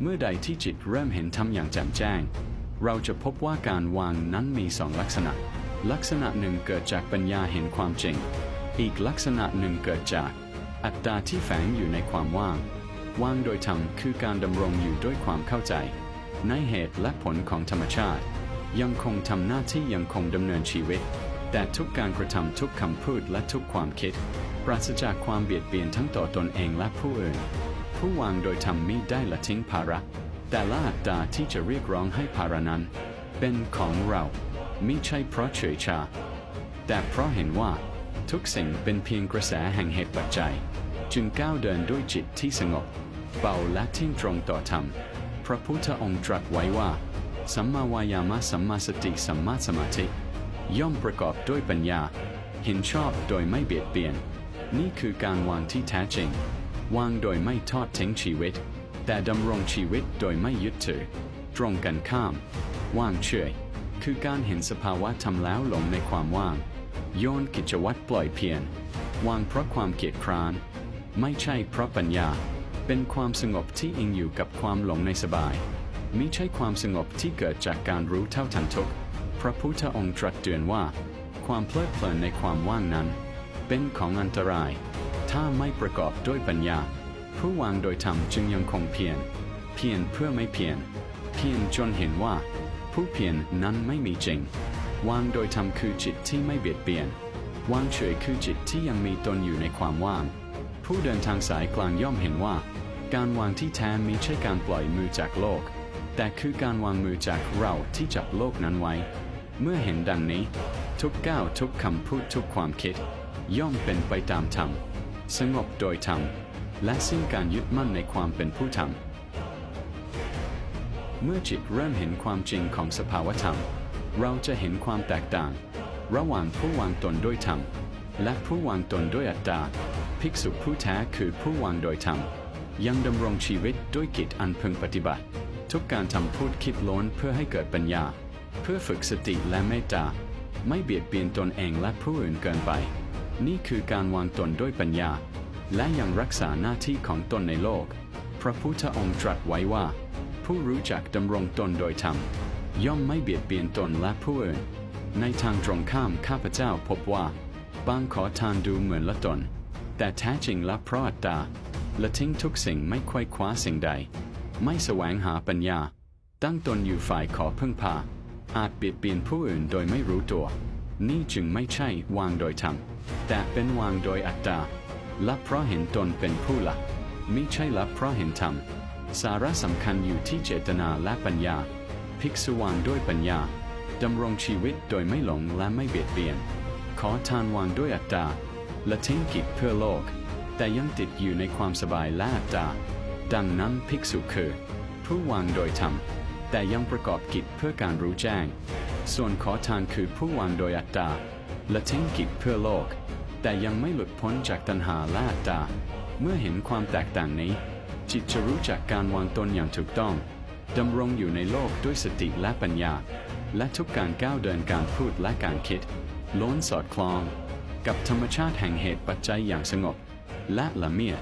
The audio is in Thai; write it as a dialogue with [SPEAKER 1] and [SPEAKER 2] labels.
[SPEAKER 1] เมื่อใดที่จิตเริ่มเห็นธรรมอย่างแจ่มแจ้ง เราจะพบว่าการวางนั้นมีสองลักษณะ ลักษณะหนึ่งเกิดจากปัญญาเห็นความจริง อีกลักษณะหนึ่งเกิดจาก อัตตาที่แฝงอยู่ในความว่าง ว่างโดยธรรมคือการดำรงอยู่ด้วยความเข้าใจ ในเหตุและผลของธรรมชาติ ยังคงทำหน้าที่ยังคงดำเนินชีวิต แต่ทุกการกระทำทุกคำพูดและทุกความคิด ปราศจากความเบียดเบียนทั้งต่อตนเองและผู้อื่น ผู้วางโดยธรรมมิได้ละทิ้งภาระ แต่ละอัตตาที่จะเรียกร้องให้ภาระนั้น เป็นของเรามิใช่เพราะเฉยชา แต่เพราะเห็นว่า ทุกสิ่งเป็นเพียงกระแสแห่งเหตุปัจจัย จึงก้าวเดินด้วยจิตที่สงบ เบาและทิ้งตรงต่อธรรม พระพุทธองค์ตรัสไว้ว่า สัมมาวายามะสัมมาสติสัมมาสมาธิ ย่อมประกอบด้วยปัญญา เห็นชอบโดยไม่เบียดเบียน นี่คือการวางที่แท้จริง วางโดยไม่ทอดทิ้งชีวิต แต่ดำรงชีวิตโดยไม่ยึดถือ ตรงกันข้าม ว่างเฉยคือการเห็นสภาวะทำแล้วหลงในความว่าง โยนกิจวัตรปล่อยเพียรวางเพราะความเกียจคร้าน ไม่ใช่เพราะปัญญา เป็นความสงบที่อิงอยู่กับความหลงในสบายมิใช่ความสงบที่เกิดจากการรู้เท่าทันทุกพระพุทธองค์ตรัสเตือนว่า ความเพลิดเพลินในความว่างนั้น เป็นของอันตราย ถ้าไม่ประกอบด้วยปัญญา ผู้วางโดยธรรมจึงยังคงเพียรเพียรเพื่อไม่เพียรเพียรจนเห็นว่า ผู้เพียรนั้นไม่มีจริง วางโดยธรรมคือจิตที่ไม่เบียดเบียน วางเฉยคือจิตที่ยังมีตนอยู่ในความว่าง ผู้เดินทางสายกลางย่อมเห็นว่า การวางที่แท้มีใช่การปล่อยมือจากโลก แต่คือการวางมือจากเราที่จับโลกนั้นไว้ เมื่อเห็นดังนี้ ทุกก้าวทุกคำพูดทุกความคิด ย่อมเป็นไปตามธรรม สงบโดยธรรม และสิ้นการยึดมั่นในความเป็นผู้ธรรมเมื่อจิตเริ่มเห็นความจริงของสภาวธรรม เราจะเห็นความแตกต่าง ระหว่างผู้วางตนด้วยธรรม และผู้วางตนด้วยอัตตา ภิกษุผู้แท้คือผู้วางโดยธรรม ยังดำรงชีวิตด้วยกิจอันพึงปฏิบัติ ทุกการทำพูดคิดล้นเพื่อให้เกิดปัญญา เพื่อฝึกสติและเมตตา ไม่เบียดเบียนตนเองและผู้อื่นเกินไป นี่คือการวางตนด้วยปัญญา และยังรักษาหน้าที่ของตนในโลก พระพุทธองค์ตรัสไว้ว่า ผู้รู้จักดำรงตนโดยธรรม ย่อมไม่เบียดเบียนตนและผู้อื่น ในทางตรงข้ามข้าพเจ้าพบว่า บางขอทานดูเหมือนละตน แต่แท้จริงละเพราะอัตตาละทิ้งทุกสิ่งไม่ค่อยคว้าสิ่งใด ไม่แสวงหาปัญญา ตั้งตนอยู่ฝ่ายขอพึ่งพา อาจเบียดเบียนผู้อื่นโดยไม่รู้ตัว นี่จึงไม่ใช่วางโดยธรรม แต่เป็นวางโดยอัตตาและเพราะเห็นตนเป็นผู้ลักมิใช่ละเพราะเห็นธรรม สาระสำคัญอยู่ที่เจตนาและปัญญา ภิกษุวางด้วยปัญญาดำรงชีวิตโดยไม่หลงและไม่เบียดเบียน ขอทานวางด้วยอัตตาและทิ้งกิจเพื่อโลก แต่ยังติดอยู่ในความสบายและอัตตาดังนั้นภิกษุคือ ผู้วางโดยธรรม แต่ยังประกอบกิจเพื่อการรู้แจ้ง ส่วนขอทานคือผู้วางโดยอัตตา และทิ้งกิจเพื่อโลก แต่ยังไม่หลุดพ้นจากตัณหาและอัตตา เมื่อเห็นความแตกต่างนี้ จิตจะรู้จักการวางตนอย่างถูกต้องดำรงอยู่ในโลกด้วยสติและปัญญา และทุกการก้าวเดินการพูดและการคิด ล้วนสอดคล้อง กับธรรมชาติแห่งเหตุปัจจัยอย่างสงบ และละเมียด